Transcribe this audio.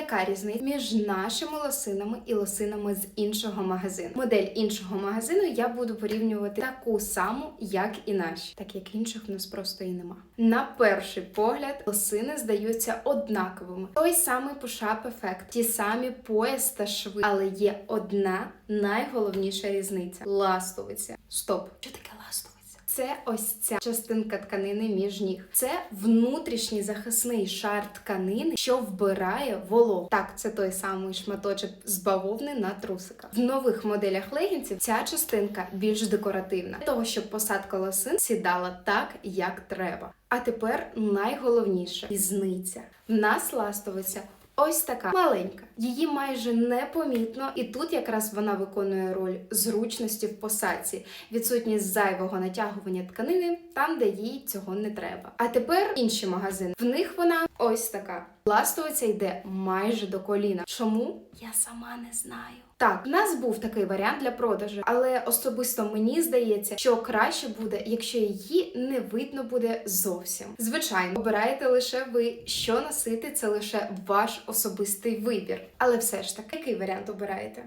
яка різниця між нашими лосинами і лосинами з іншого магазину. Модель іншого магазину я буду порівнювати таку саму, як і наші, так як інших в нас просто і нема. На перший погляд, лосини здаються однаковими. Той самий пушап ефект, ті самі пояс та шви, але є одна найголовніша різниця ластовиця. Стоп? Це ось ця частинка тканини між ніг. Це внутрішній захисний шар тканини, що вбирає вологу. Так, це той самий шматочок з бавовни на трусиках. В нових моделях легінців ця частинка більш декоративна, для того щоб посадка лосин сідала так, як треба. А тепер найголовніше різниця. В нас ластовиця Ось така маленька. Її майже непомітно, і тут якраз вона виконує роль зручності в посадці, відсутність зайвого натягування тканини там, де їй цього не треба. А тепер інші магазини. В них вона ось така. Ластовиця йде майже до коліна. Чому? Я сама не знаю. Так, в нас був такий варіант для продажу, але особисто мені здається, що краще буде, якщо її не видно буде зовсім. Звичайно, обираєте лише ви, що носити, це лише ваш особистий вибір. Але все ж таки, який варіант обираєте?